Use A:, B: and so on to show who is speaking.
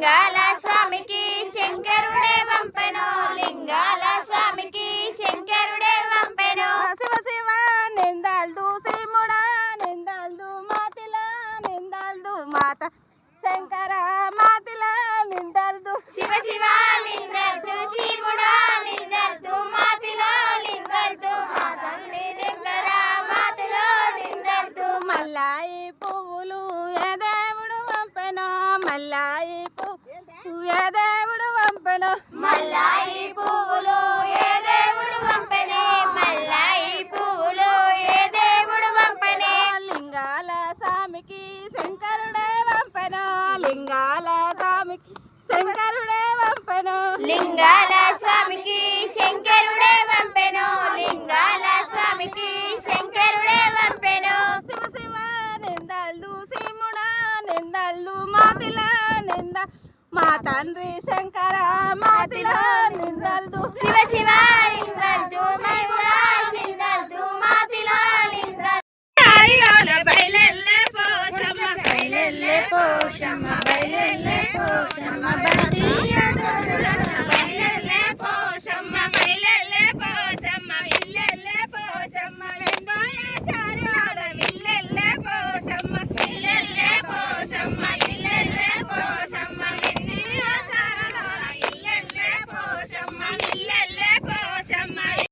A: లింగాల స్వామికి శంకరుడే పంపెనో లింగాల స్వామికి శంకరుడే పంపెనో శివ శివ నిందాల్దు శ్రీముడా నిందాల్దు మాతిల నిందాల్దు మాత. శంకర మాతిల నిందాల్దు
B: శివ శివ లింగల్తు శివుడా లింగల్తు మాతిలో లింగల్తు మా తల్లి శంకర మాతిలో లింగల్తు
A: మల్లాయి పువ్వులు ఏ దేవుడు పంపెను మల్లాయి
B: పువ్వులు ఏ దేవుడు పంపెనే మల్లాయి పువ్వులు ఏ దేవుడు పంపెనే
A: లింగాల స్వామికి శంకరుడే పంపెను లింగాల స్వామికి శంకరుడే పంపెను
B: లింగాల స్వామికి శంకరుడే పంపెను లింగాల స్వామికి శంకరుడే పంపెను
A: శివ శివ నిందల్దు సీముడా నిందల్దు మాతిల నింద మా తండ్రి శంకర మాతిల నిందల్దు
B: శివ శివ మాతిలో
A: బయలెల్లే పోషమ్మ.
B: బయలెల్లే పోషమ్మ బయలెల్లే పోషమ్మ. బంతి